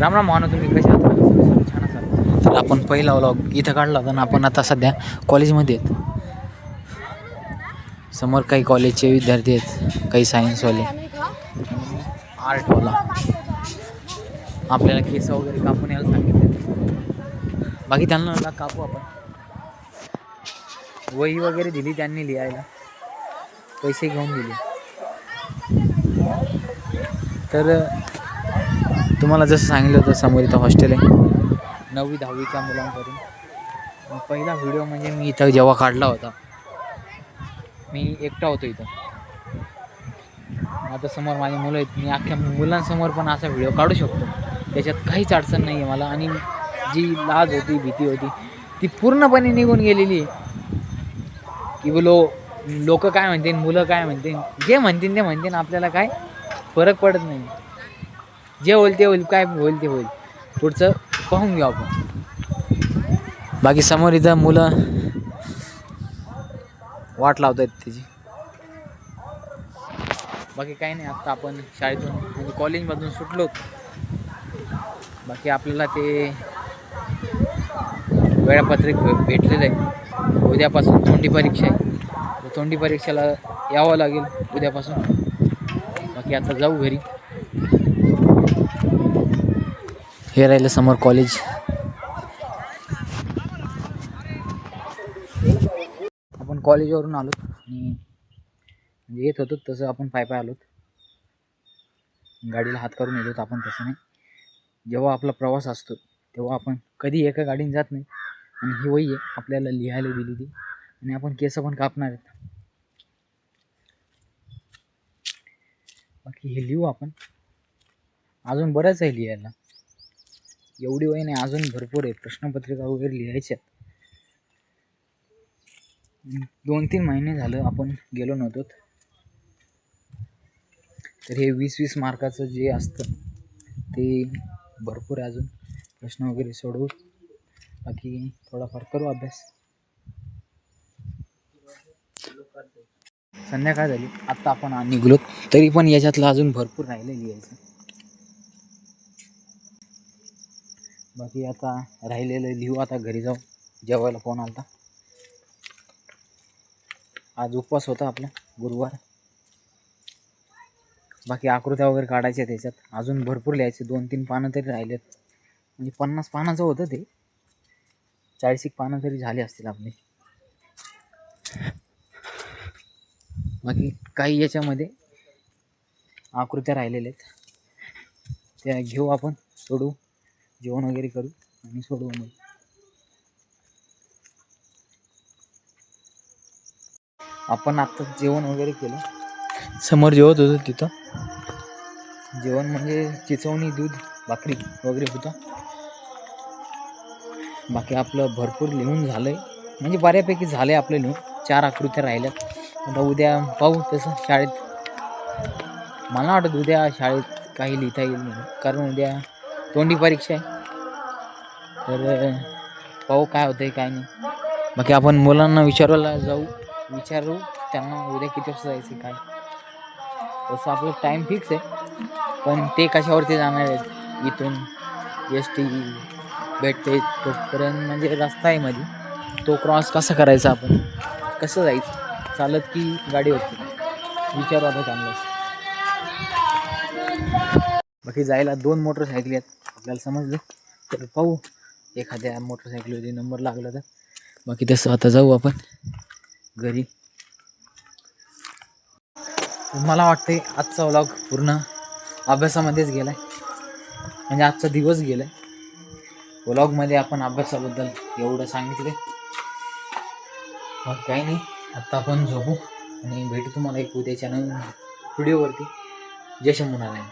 राम राम भावना तुम्ही कसे आहात? छान असाल तर आपण पहिला व्लॉग इथं काढला होता ना आपण आता सध्या कॉलेजमध्ये आहेत. समोर काही कॉलेजचे विद्यार्थी आहेत काही सायन्सवाले आर्टवाला आपल्याला केस वगैरे कापून यायला सांगितले. बाकी त्यांना कापू आपण. वही वगैरे दिली त्यांनी लिहायला. पैसे घेऊन दिले. तर तुम्हाला जसं सांगितलं होतं समोर इथं हॉस्टेल आहे. नववी दहावीच्या मुलांकडून मग पहिला व्हिडिओ म्हणजे मी इथं जेव्हा काढला होता मी एकटा होतो इथं. आता समोर माझी मुलं आहेत मी अख्ख्या मुलांसमोर पण असा व्हिडिओ काढू शकतो. त्याच्यात काहीच अडचण नाही आहे मला. आणि जी लाज होती भीती होती ती पूर्णपणे निघून गेलेली आहे. की बोलो लोक काय म्हणतील मुलं काय म्हणतील जे म्हणतील ते म्हणतील आपल्याला काय फरक पडत नाही. जे होईल ते होईल काय होईल ते होईल. पुढचं पाहून घेऊ आपण. बाकी समोर इथं मुलं वाट लावत आहेत त्याची. बाकी काही नाही आत्ता आपण शाळेतून म्हणजे कॉलेजमधून सुटलो. बाकी आपल्याला ते वेळापत्रक भेटलेलं आहे. उद्यापासून तोंडी परीक्षा आहे. तोंडी परीक्षेला यावं लागेल उद्यापासून. बाकी आता जाऊ घरी. हे राहिलं समोर कॉलेज आपण कॉलेजवरून आलो आणि म्हणजे येत होतो तसं आपण पाय पाय आलोत. गाडीला हात करून येतो आपण तसं नाही. जेव्हा आपला प्रवास असतो तेव्हा आपण कधी एका गाडीने जात नाही. आणि ही वही आहे आपल्याला लिहायला दिली ती. आणि आपण केस पण कापणार आहेत. बाकी हे लिहू आपण. अजून बरंच आहे लिहायला. एवढी वय नाही अजून भरपूर आहे. प्रश्नपत्रिका वगैरे लिहायच्या दोन तीन महिने झालं आपण गेलो नव्हतो. तर हे वीस वीस मार्काचं जे असतं ते भरपूर आहे अजून. प्रश्न वगैरे सोडवू. बाकी थोडाफार करू अभ्यास. संध्याकाळ झाली. आत्ता आपण निघलो. तरी पण याच्यातलं अजून भरपूर राहिलं लिहायचं. बाकी आता राहिलेलं लिहू आता घरी जाऊ जेवायला फोन आला आज उपवास होता आपला गुरुवार. बाकी आकृत्या वगैरे काढायच्या त्याच्यात. अजून भरपूर लिहायचे दोन तीन पानं तरी राहिलेत. म्हणजे पन्नास पानाचं होतं ते. चाळीस एक पानं तरी झाली असतील आपली. बाकी काही याच्यामध्ये आकृत्या राहिलेल्या आहेत. त्या घेऊ आपण सोडू. जेवण वगैरे करू आणि सोडवू मग. आपण आत्ता जेवण वगैरे केलं. समोर जेवत होतो तिथं. जेवण म्हणजे चिचवणी दूध भाकरी वगैरे होता. बाकी आपलं भरपूर लिहून झालंय. म्हणजे बऱ्यापैकी झालंय आपलं लिहून. चार आकृत्या राहिल्यात. आता उद्या पाहू तसं शाळेत. मला वाटत उद्या शाळेत काही लिहिता येईल म्हणून. कारण उद्या तोंडी परीक्षा आहे. तर पाहू काय होतंय काय नाही. बाकी आपण मुलांना विचारायला जाऊ विचारू त्यांना उद्या किती वाजता जायचं काय. तसं आपलं टाईम फिक्स आहे. पण ते कशावरती जाणार आहेत? इथून एस टी भेटते तोपर्यंत म्हणजे रस्ता आहे मध्ये तो क्रॉस कसा करायचा आपण? कसं जायचं? चालत की गाडी होती विचारू आता चांगलं बाकी जायला दोन मोटरसायकली आहेत. आपल्याला समजलं? तर पाहू. एखाद्या मोटरसायकलवरती नंबर लागला तर. बाकी तसं आता जाऊ आपण. घरी. मला वाटते आजचा व्लॉग पूर्ण अभ्यासामध्येच गेला आहे म्हणजे आजचा दिवस गेला आहे व्लॉगमध्ये आपण अभ्यासाबद्दल एवढं सांगितले मग काही नाही. आत्ता आपण झोपू. आणि भेटू तुम्हाला एक उद्याच्या नवीन व्हिडिओवरती जय शंभू नारायण